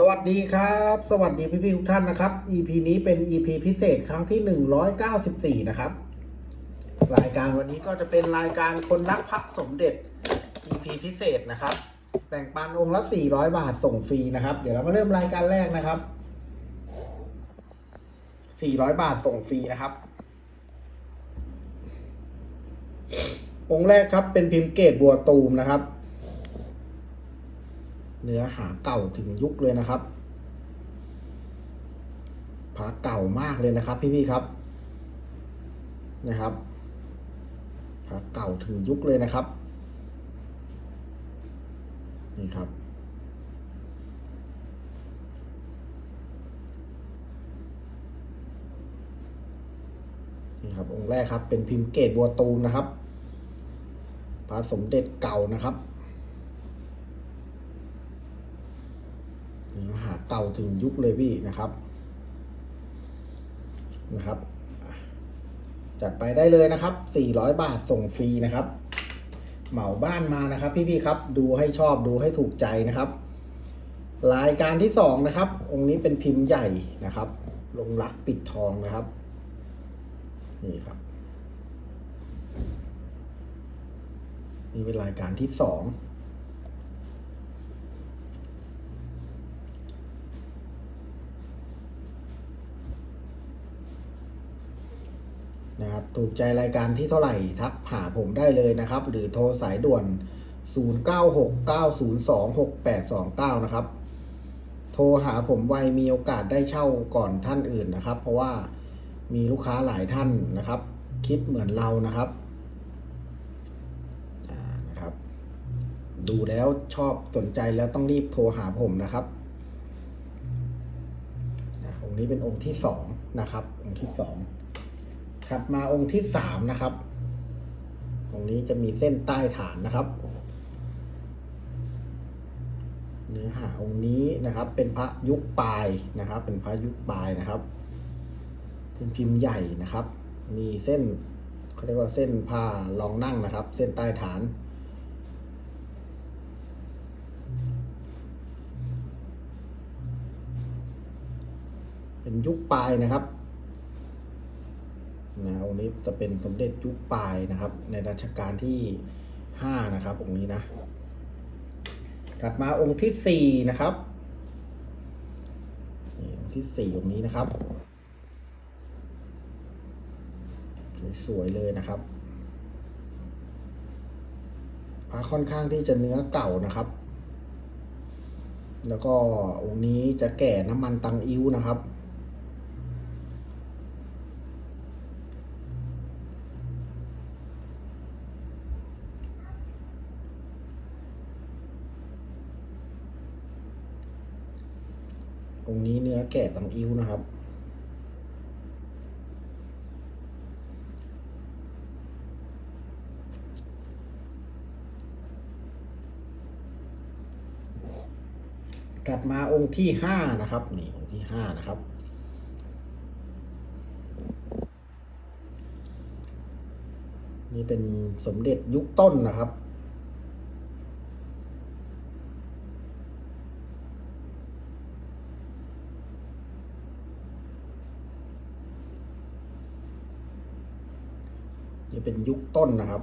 สวัสดีครับ สวัสดีพี่ๆทุกท่านนะครับ EP นี้เป็น EP พิเศษครั้งที่ 194 นะครับ รายการวันนี้ก็จะเป็นรายการคนรักพระสมเด็จ EP พิเศษนะครับ แบ่งปันองค์ละ 400 บาทส่งฟรีนะครับ เดี๋ยวเรามาเริ่มรายการแรกนะครับ 400 บาทส่งฟรีนะครับ องค์แรกครับเป็นพิมพ์เกตบัวตูมนะครับ เนื้อหาเก่าถึงยุคเลยนะครับผาเก่ามากเลยนะครับ พี่ๆครับ นะครับผาเก่าถึงยุคเลยนะครับ นี่ครับนี่ครับองค์แรกครับ เป็นพิมพ์เกตบัวตูมนะครับพระสมเด็จเก่านะครับ เนื้อหา เก่าถึงยุคเลยพี่นะครับนะครับ จัดไปได้เลยนะครับ 400 บาทส่งฟรีนะครับ เหมาบ้านมานะครับ พี่ๆครับ ดูให้ชอบดูให้ถูกใจนะครับรายการที่สองนะครับ องค์นี้เป็นพิมพ์ใหญ่นะครับ ลงรักปิดทองนะครับ นี่ครับนี่เป็นรายการที่สอง นะครับ ถูกใจรายการที่เท่าไหร่ ทักหาผมได้เลยนะครับ หรือโทรสายด่วน 0969026829 นะครับ โทรหาผมไวมีโอกาสได้เช่าก่อนท่านอื่นนะครับ เพราะว่ามีลูกค้าหลายท่านนะครับ คิดเหมือนเรานะครับอ่านะครับ ดูแล้วชอบสนใจแล้วต้องรีบโทรหาผมนะครับอ่าองค์นี้เป็นองค์ที่สองนะครับ องค์ที่สอง ถัดมาองค์ที่สามนะครับองนี้จะมีเส้นใต้ฐานนะครับ เนื้อหาองค์นี้นะครับ เป็นพระยุคปลายนะครับ เป็นพระยุคปลายนะครับเป็นพิมพ์ใหญ่นะครับ มีเส้นเขาเรียกว่าเส้นผ้ารองนั่งนะครับ เส้นใต้ฐานเป็นยุคปลายนะครับ นะองค์นี้จะเป็นสมเด็จยุคปลายนะครับ ในรัชกาลที่ห้านะครับองค์นี้นะ ถัดมาองค์ที่สี่นะครับนี่องค์ที่สี่องค์นี้นะครับ สวยๆเลยนะครับพระค่อนข้างที่จะเนื้อเก่านะครับ แล้วก็องค์นี้จะแก่น้ำมันตังอิ้วนะครับ องค์ นื้อแก่ตังอิ้วนะครับถัดมาองค์ที่ห้านะครับ นี่องค์ที่ห้านะครับนี่เป็นสมเด็จยุคต้นนะครับ นี่เป็นยุค ต้นนะครับ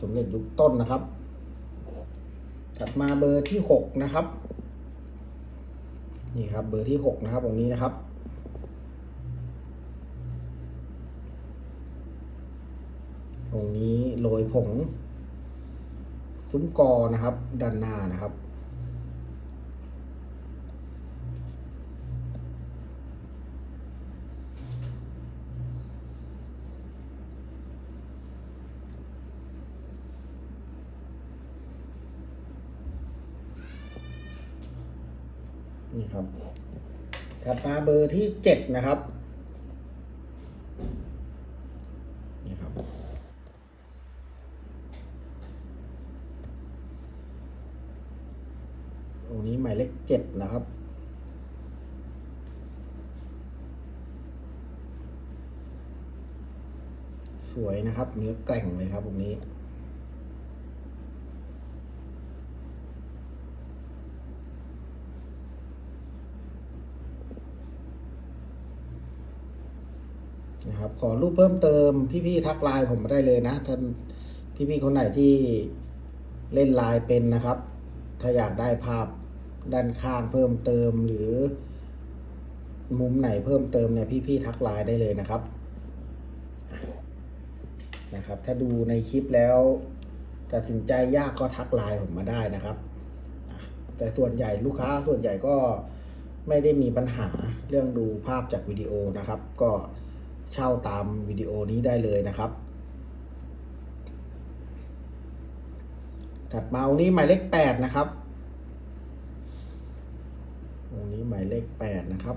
สมเด็จยุคต้นนะครับ ถัดมาเบอร์ที่หกนะครับ นี่ครับ เบอร์ที่หกนะครับตรงนี้นะครับ ตรงนี้โรยผง ซุ้มกอนะครับ ด้านหน้านะครับ นี่ครับ ถัดมาเบอร์ที่เจ็ดนะครับนี่ครับ ตรงนี้หมายเลขเจ็ดนะครับสวยนะครับ เนื้อแกร่งเลยครับตรงนี้ นะครับ ขอรูปเพิ่มเติมพี่ๆทักไลน์ผมมาได้เลยนะท่านพี่ๆคนไหนที่เล่นไลน์เป็นนะครับ ถ้าอยากได้ภาพด้านข้างเพิ่มเติมหรือ มุมไหนเพิ่มเติมเนี่ยพี่ๆทักไลน์ได้เลยนะครับนะครับ ถ้าดูในคลิปแล้วตัดสินใจยากก็ทักไลน์ผมมาได้นะครับ แต่ส่วนใหญ่ลูกค้าส่วนใหญ่ก็ไม่ได้มีปัญหาเรื่องดูภาพจากวิดีโอนะครับ ก็ เช่าตามวิดีโอนี้ได้เลยนะครับ ถัดมาองค์นี้หมายเลขแปดนะครับองค์นี้หมายเลขแปดนะครับ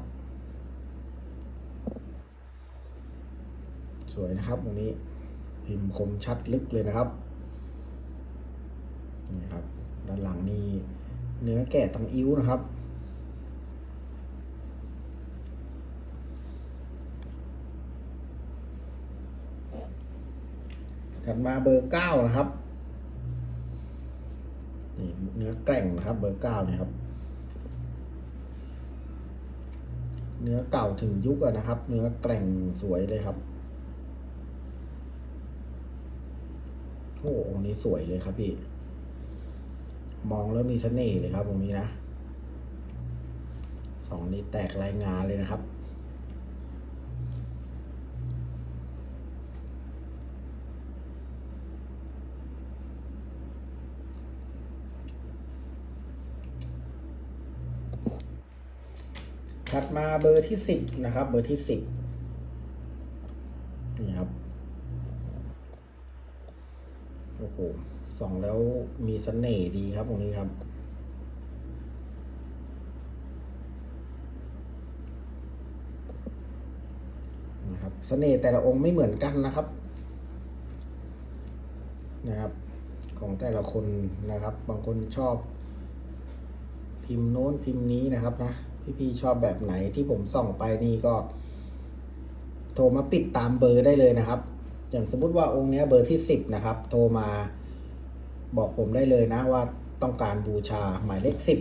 สวยนะครับองค์นี้พิมพ์คมชัดลึกเลยนะครับนี่ครับ ด้านหลังนี่เนื้อแกะตังอิ้วนะครับ ถัดมาเบอร์เก้านะครับนี่เนื้อแกร่งนะครับ เบอร์เก้านี่ครับ เนื้อเก่าถึงยุคอะนะครับ เนื้อแกร่งสวยเลยครับโอ้องค์นี้สวยเลยครับพี่ มองแล้วมีเสน่ห์เลยครับองค์นี้นะสองนี้แตกรายงานเลยนะครับ ถัดมาเบอร์ที่สิบนะครับ เบอร์ที่สิบนี่ครับโอ้โหส่องแล้วมีเสน่ห์ดีครับตรงนี้ครับนะครับเสน่ห์แต่ละองค์ไม่เหมือนกันนะครับ นะครับ ของแต่ละคนนะครับ บางคนชอบ พิมพ์โน้นพิมพ์นี้นะครับนะ พี่ๆชอบแบบไหนที่ผมส่องไปนี่ก็ โทรมาปิดตามเบอร์ได้เลยนะครับ อย่างสมมุติว่าองค์นี้เบอร์ที่สิบนะครับ โทรมาบอกผมได้เลยนะว่าต้องการบูชาหมายเลขสิบ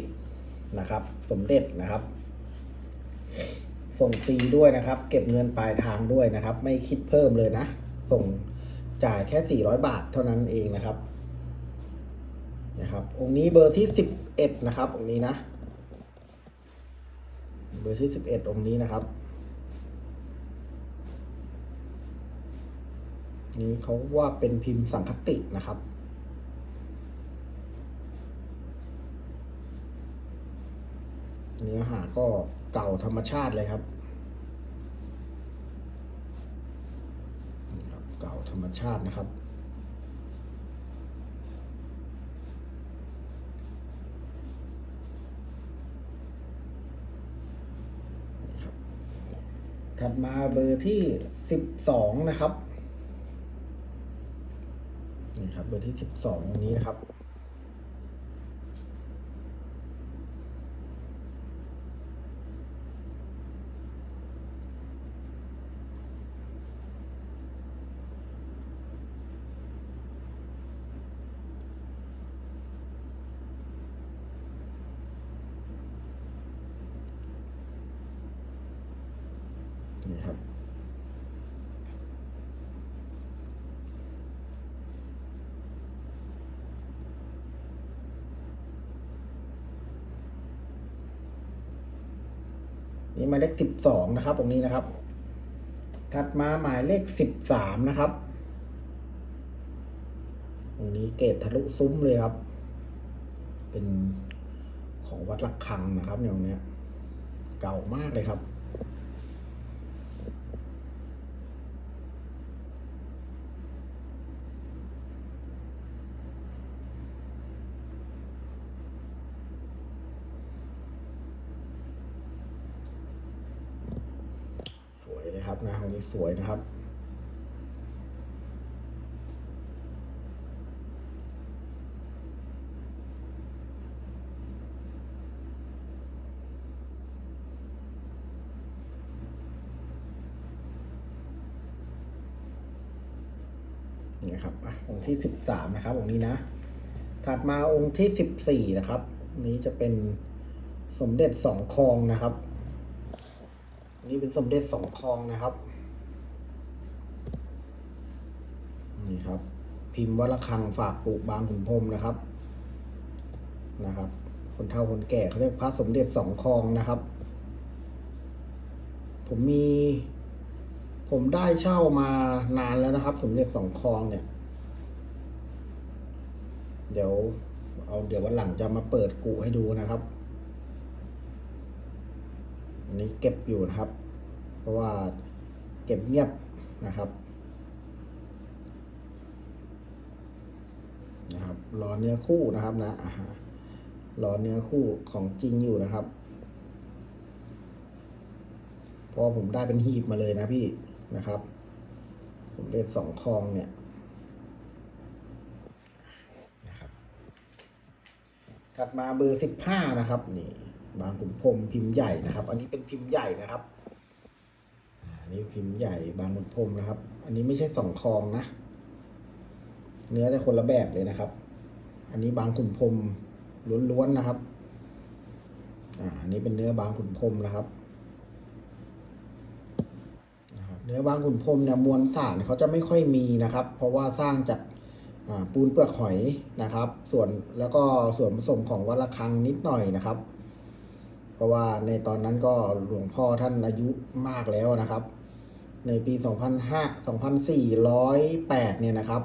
นะครับ สมเด็จนะครับส่งฟรีด้วยนะครับ เก็บเงินปลายทางด้วยนะครับ ไม่คิดเพิ่มเลยนะ ส่งจ่ายแค่สี่ร้อยบาทเท่านั้นเองนะครับนะครับ องค์นี้เบอร์ที่สิบเอ็ดนะครับองค์นี้นะ เบอร์ที่สิบเอ็ดองค์นี้นะครับ นี้เขาว่าเป็นพิมพ์สังคตินะครับเนื้อหาก็เก่าธรรมชาติเลยครับนี่ครับเก่าธรรมชาตินะครับ นี่ครับ ถัดมาเบอร์ที่สิบสองนะครับนี่ครับเบอร์ที่สิบสองตรงนี้นะครับ นี่ครับ นี่หมายเลขสิบสองนะครับ ตรงนี้นะครับ ถัดมาหมายเลขสิบสามนะครับ ตรงนี้เกตทะลุซุ้มเลยครับ เป็นของวัดระฆังนะครับเนี่ยตรงเนี้ย เก่ามากเลยครับ นะครับนะองนี้สวยนะครับ นี่ครับอะองค์ที่สิบสามนะครับองค์นี้นะ ถัดมาองค์ที่สิบสี่นะครับ นี้จะเป็นสมเด็จสองคองนะครับ นี้เป็นสมเด็จสองคลองนะครับ นี่ครับ พิมพ์วัลคังฝากปุบางขุนพรมนะครับ นะครับ คนเฒ่าคนแก่เขาเรียกพระสมเด็จสองคลองนะครับ ผมมี ผมได้เช่ามานานแล้วนะครับ สมเด็จสองคลองเนี่ย เดี๋ยว เอาเดี๋ยววันหลังจะมาเปิดกุให้ดูนะครับ อันนี้เก็บอยู่นะครับ เพราะว่าเก็บเงียบนะครับนะครับรอเนื้อคู่นะครับนะอ่าฮะรอเนื้อคู่ของจริงอยู่นะครับเพราะผมได้เป็นหีบมาเลยนะพี่นะครับ สมเด็จสองคองเนี่ยนะครับถัดมาเบอร์สิบห้านะครับนี่ บางขุนพรมพิมพ์ใหญ่นะครับ อันนี้เป็นพิมพ์ใหญ่นะครับอ่าอันนี้พิมพ์ใหญ่บางขุนพรมนะครับ อันนี้ไม่ใช่สองคองนะ เนื้อจะคนละแบบเลยนะครับ อันนี้บางขุนพรมล้วนๆนะครับอ่าอันนี้เป็นเนื้อบางขุนพรมนะครับเนื้อบางขุนพรมเนี่ยมวลสารเขาจะไม่ค่อยมีนะครับ เพราะว่าสร้างจากปูนเปลือกหอยนะครับ ส่วนแล้วก็ส่วนผสมของวัดระฆังนิดหน่อยนะครับ ราะว่าในตอนนั้นก็หลวงพ่อท่านอายุมากแล้วนะครับ ในปี 2005 2408 เนี่ยนะครับ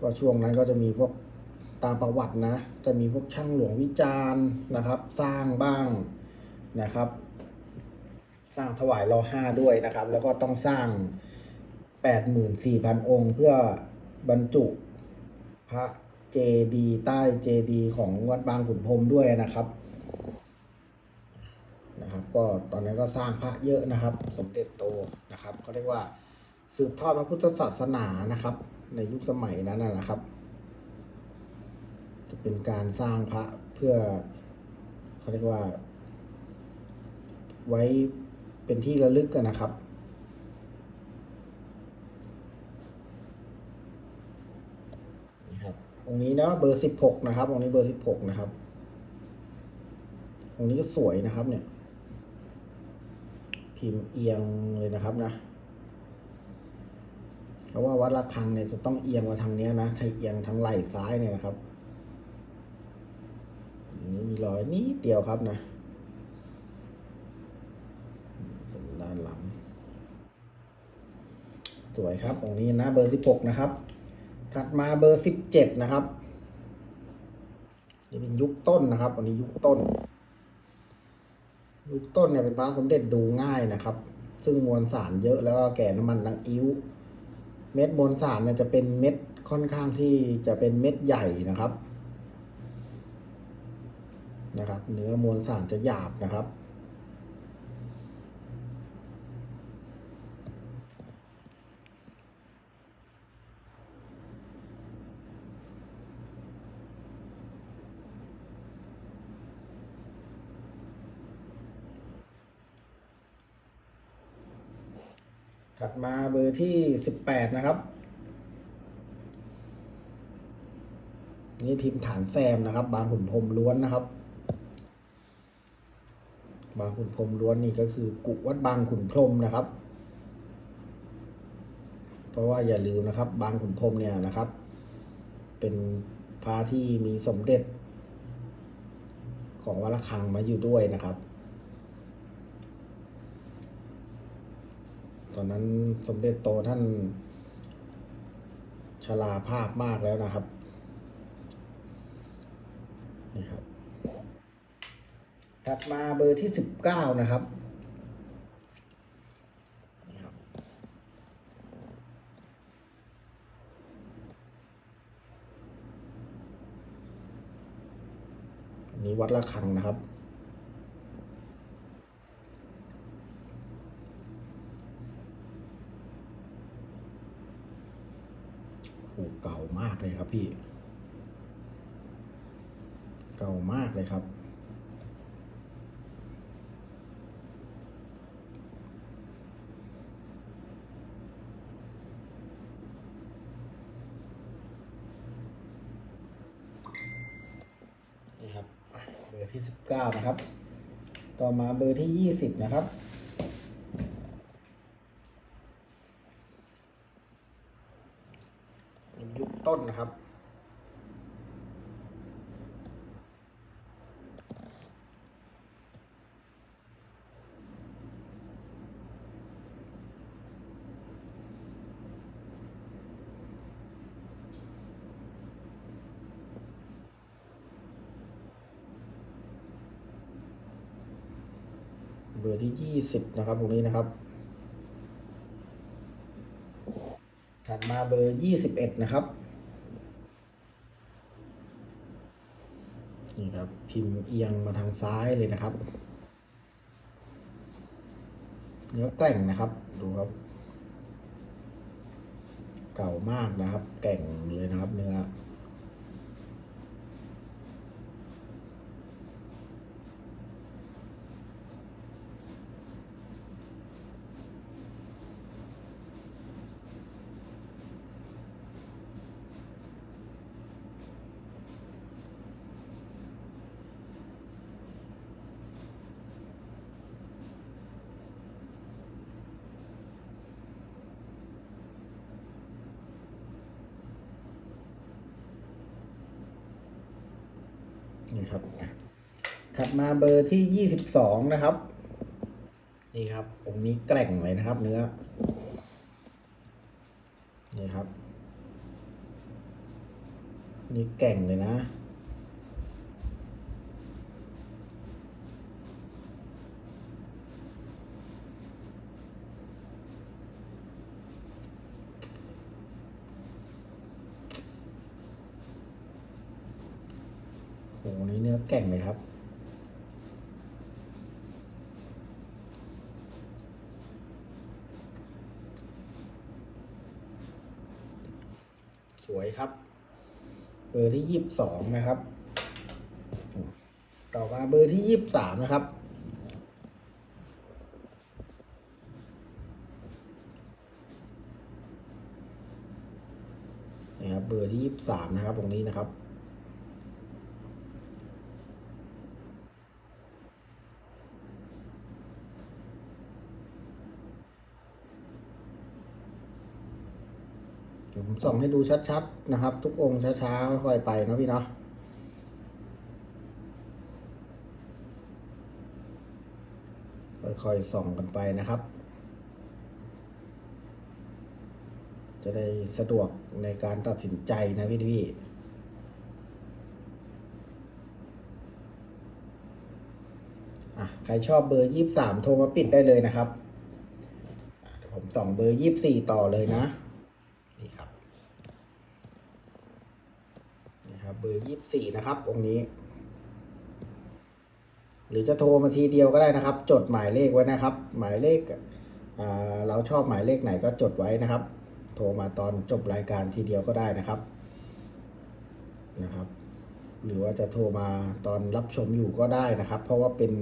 ก็ช่วงนั้นก็จะมีพวกตามประวัตินะ จะมีพวกช่างหลวงวิจารณ์นะครับ สร้างบ้างนะครับ สร้างถวายรอห้าด้วยนะครับ แล้วก็ต้องสร้างแปดหมื่นสี่พันองค์ เพื่อบรรจุพระเจดีย์ใต้เจดีย์ของวัดบางขุนพรมด้วยนะครับ นะครับ ก็ตอนนั้นก็สร้างพระเยอะนะครับ สมเด็จโตนะครับเขาเรียกว่าสืบทอดพระพุทธศาสนานะครับ ในยุคสมัยนั้นนะครับ จะเป็นการสร้างพระเพื่อเขาเรียกว่า ไว้เป็นที่ระลึกกันนะครับนี่ครับองนี้นะเบอร์สิบหกนะครับองนี้เบอร์สิบหกนะครับองนี้ก็สวยนะครับเนี่ย พิมพ์เอียงเลยนะครับนะเขาะว่าวัดระฆังเนี่ยจะต้องเอียงมาทางนี้นะถ้าเอียงทางไหล่ซ้ายเนี่ยนะครับอันนี้มีรอยนิดเดียวครับนะด้านหลัง สวยครับองค์นี้นะเบอร์สิบหกนะครับ ถัดมาเบอร์สิบเจ็ดนะครับนี่เป็นยุคต้นนะครับอันนี้ยุคต้น ลูกต้นเนี่ยเป็นพระสมเด็จดูง่ายนะครับ ซึ่งมวลสารเยอะแล้วก็แก่น้ำมันดังอิ้ว เม็ดมวลสารเนี่ยจะเป็นเม็ดค่อนข้างที่จะเป็นเม็ดใหญ่นะครับ นะครับ เนื้อมวลสารจะหยาบนะครับ ถัด มาเบอร์ที่สิบแปดนะครับนี่พิมพ์ฐานแซมนะครับ บางขุนพรมล้วนนะครับ บางขุนพรมล้วนนี่ก็คือกุวัดบางขุนพรมนะครับ เพราะว่าอย่าลืมนะครับ บางขุนพรมเนี่ยนะครับ เป็นพระที่มีสมเด็จ ของวัดระฆังมาอยู่ด้วยนะครับ ตอนนั้นสมเด็จโตท่านชราภาพมากแล้วนะครับ นี่ครับ ถัดมาเบอร์ที่สิบเก้านะครับนี่วัดระฆังนะครับ เก่ามากเลยครับพี่ เก่ามากเลยครับ นี่ครับเบอร์ที่สิบเก้านะครับ ต่อมาเบอร์ที่ยี่สิบนะครับ ยุคต้นนะครับ เบอร์ที่ยี่ สิบนะครับตรงนี้นะครับถัดมาเบอร์ยี่สิบเอ็ดนะครับนี่ครับ พิมพ์เอียงมาทางซ้ายเลยนะครับ เนื้อแก่งนะครับ ดูครับ เก่ามากนะครับ แก่งเลยนะครับ เนื้อ นี่ครับ ถัดมา เบอร์ที่ยี่สิบสองนะครับ นี่ครับองค์นี้แกร่งเลยนะครับ เนื้อ นี่ครับ นี่แก่งเลยนะโอ้โหนี่เนื้อแก่งเลยครับ สวยครับ เบอร์ที่ยี่สิบสองนะครับ ต่อมาเบอร์ที่ยี่สิบสามนะครับ นะครับเบอร์ที่ยี่สิบสามนะครับตรงนี้นะครับ เดี๋ยว ผมส่องให้ดูชัดๆนะครับ ทุกองค์ช้าๆค่อยๆไปนะพี่เนาะค่อยๆส่องกันไปนะครับ จะได้สะดวกในการตัดสินใจนะพี่พี่ใครชอบเบอร์ยี่สามโทรมาปิดได้เลยนะครับ เดี๋ยวผมส่องเบอร์ยี่สี่ต่อเลยนะ นี่ครับ นี่ครับ เบอร์ยี่ สี่นะครับองค์นี้ หรือจะโทรมาทีเดียวก็ได้นะครับ จดหมายเลขไว้นะครับ หมายเลขเราชอบหมายเลขไหนก็จดไว้นะครับ โทรมาตอนจบรายการทีเดียวก็ได้นะครับนะครับ หรือว่าจะโทรมาตอนรับชมอยู่ก็ได้นะครับ เพราะว่าเป็น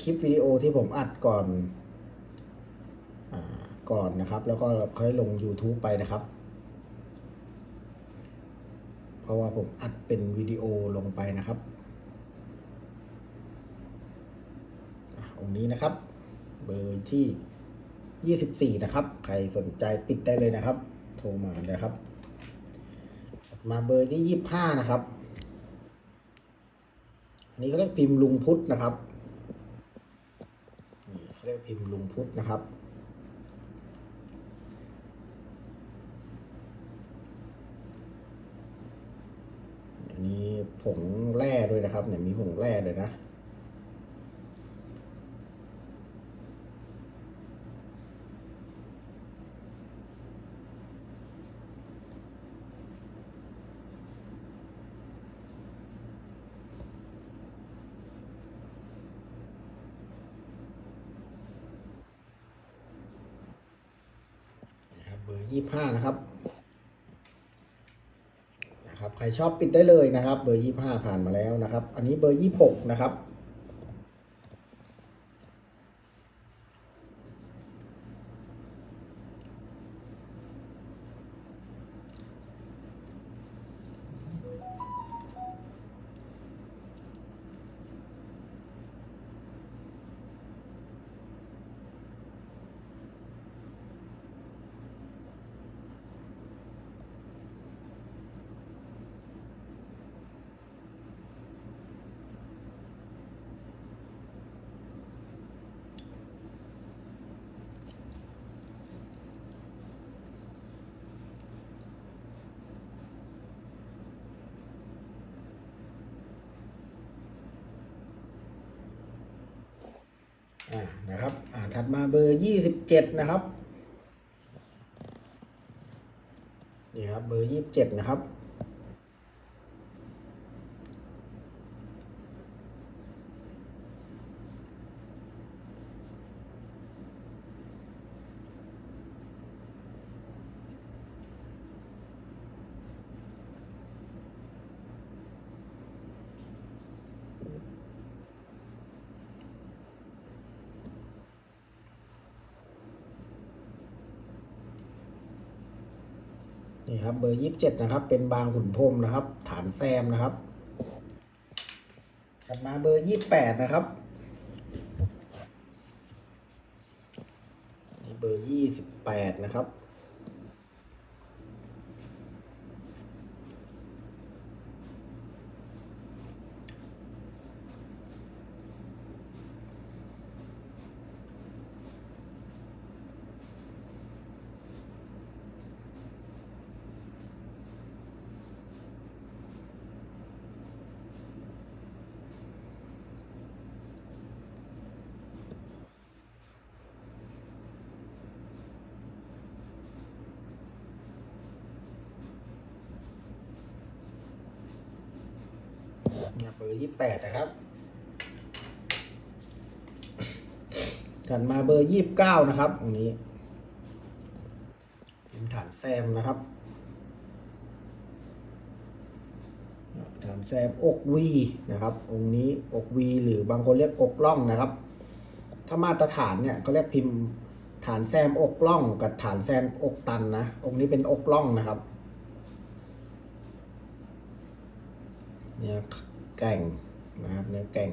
คลิปวิดีโอที่ผมอัดก่อนอก่อนนะครับ แล้วก็ค่อยลง YouTube ไปนะครับ เพราะว่าผมอัดเป็นวิดีโอลงไปนะครับองค์นี้นะครับ เบอร์ที่ 24 นะครับ ใครสนใจปิดได้เลยนะครับ โทรมาเลยครับ มาเบอร์ที่ 25 นะครับ อันนี้เขาเรียกพิมพ์ลุงพุทธนะครับนี่เขาเรียกพิมพ์ลุงพุทธนะครับ อั นี้ผงแร่ด้วยนะครับ เนี่ยมีผงแร่เลยนะนะครับเบอร์ยี่ห้านะครับ รชอบปิดได้เลยนะครับ เบอร์ยี่ห้าผ่านมาแล้วนะครับ อันนี้เบอร์ยี่หกนะครับ อ่านะครับอ่าถัดมาเบอร์ยี่สิบเจ็ดนะครับนี่ครับเบอร์ยี่สิบเจ็ดนะครับ นี่ครับเบอร์ยี่สิบเจ็ดนะครับ เป็นบางขุนพรมนะครับ ฐานแซมนะครับถัดมาเบอร์ยี่สิบแปดนะครับนี่เบอร์ยี่สิบแปดนะครับ เนี่ยเบอร์ยี่แปดนะครับ ถัดมาเบอร์ยี่บเก้านะครับตรงนี้ เป็นฐานแซมนะครับ ฐานแซมอกวีนะครับ องค์นี้อกวีหรือบางคนเรียกอกล่องนะครับ ถ้ามาตรฐานเนี่ยเขาเรียกพิมพ์ฐานแซมอกล่องกับฐานแซมอกตันนะ องค์นี้เป็นอกล่องนะครับ เนื้อแก่งนะครับเนื้อแก่ง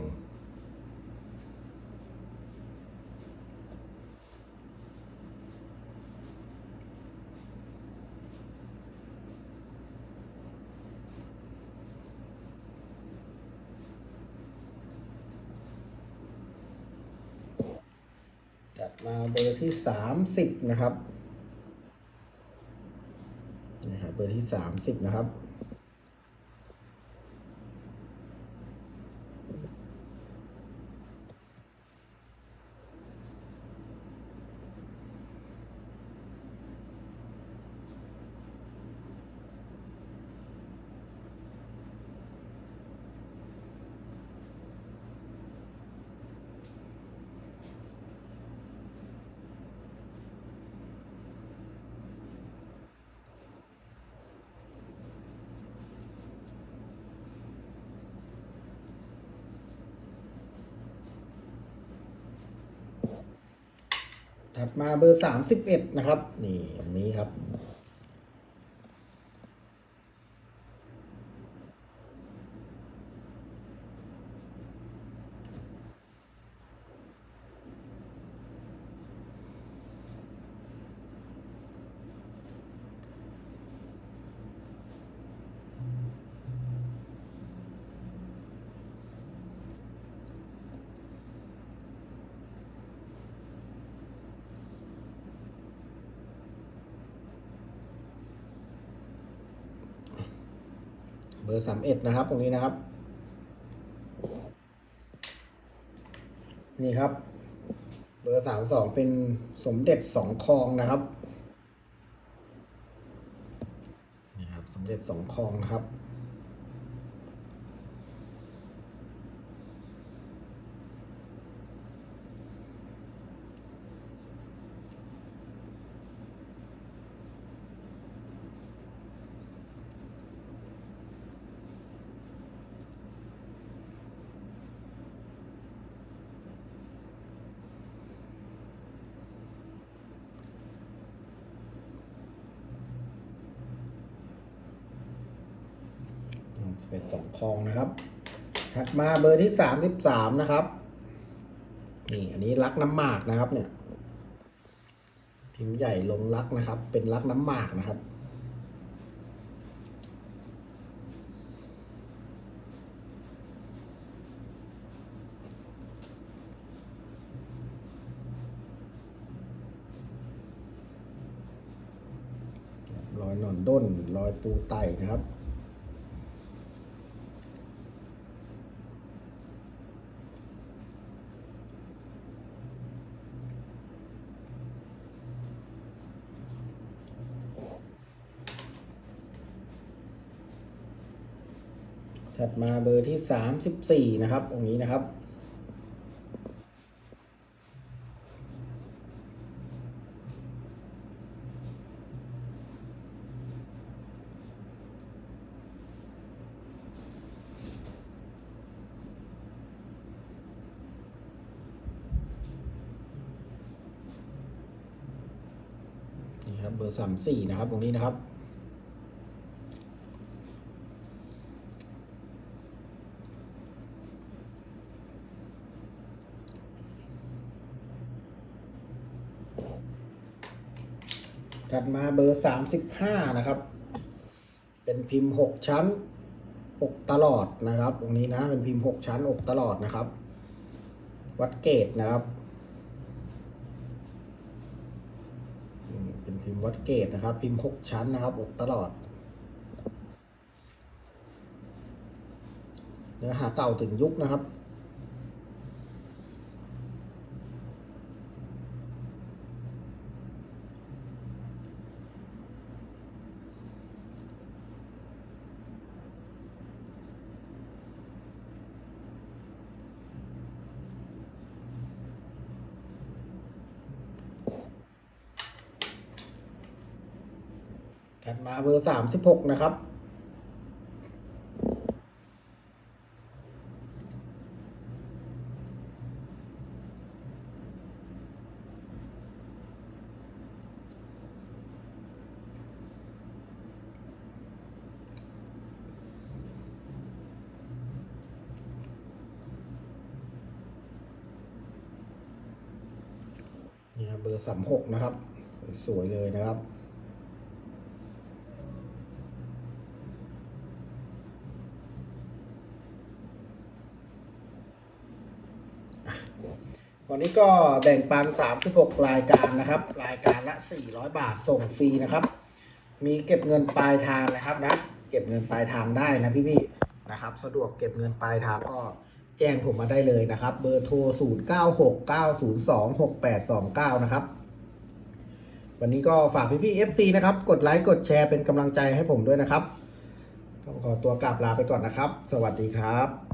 จัดมาเบอร์ที่สามสิบนะครับนี่ครับเบอร์ที่สามสิบนะครับ ถัดมา เบอร์สามสิบเอ็ดนะครับ นี่อันนี้ครับ อร์สามเอ็ดนะครับ ตรงนี้นะครับ นี่ครับ เบอร์สามสองเป็นสมเด็จสองคลองนะครับนี่ครับ สมเด็จสองคลองนะครับ ถ เป็นสองคลองนะครับ ถัดมาเบอร์ที่สามสิบสามนะครับ นี่อันนี้ลักน้ำหมากนะครับ เนี่ย พิมพ์ใหญ่ลงลักนะครับ เป็นลักน้ำหมากนะครับรอยหนอนด้นรอยปูไตนะครับ ถัดมาเบอร์ที่สามสิบสี่นะครับตรงนี้นะครับ นี่ครับเบอร์สามสี่นะครับตรงนี้นะครับ ถั ดมาเบอร์สามสิบห้านะครับ เป็นพิมพ์หกชั้นอกตลอดนะครับตรงนี้นะเป็นพิมพ์หกชั้นอกตลอดนะครับ วัดเกตนะครับเป็นพิมพ์วัดเกตนะครับ พิมพ์หกชั้นนะครับอกตลอด เนื้อหาเก่าถึงยุคนะครับ เบอร์สามสิบหกนะครับนี่ครับ เบอร์สามหกนะครับ สวยเลยนะครับ วัน นี้ก็แบ่งปัน 36 รายการนะครับ รายการละ 400 บาทส่งฟรีนะครับ มีเก็บเงินปลายทางนะครับนะ เก็บเงินปลายทางได้นะพี่ๆนะครับ สะดวกเก็บเงินปลายทางก็แจ้งผมมาได้เลยนะครับ เบอร์โทร 0969026829 นะครับ วันนี้ก็ฝากพี่ๆ FC นะครับ กดไลค์กดแชร์เป็นกำลังใจให้ผมด้วยนะครับต้องขอตัวกลับลาไปก่อนนะครับ สวัสดีครับ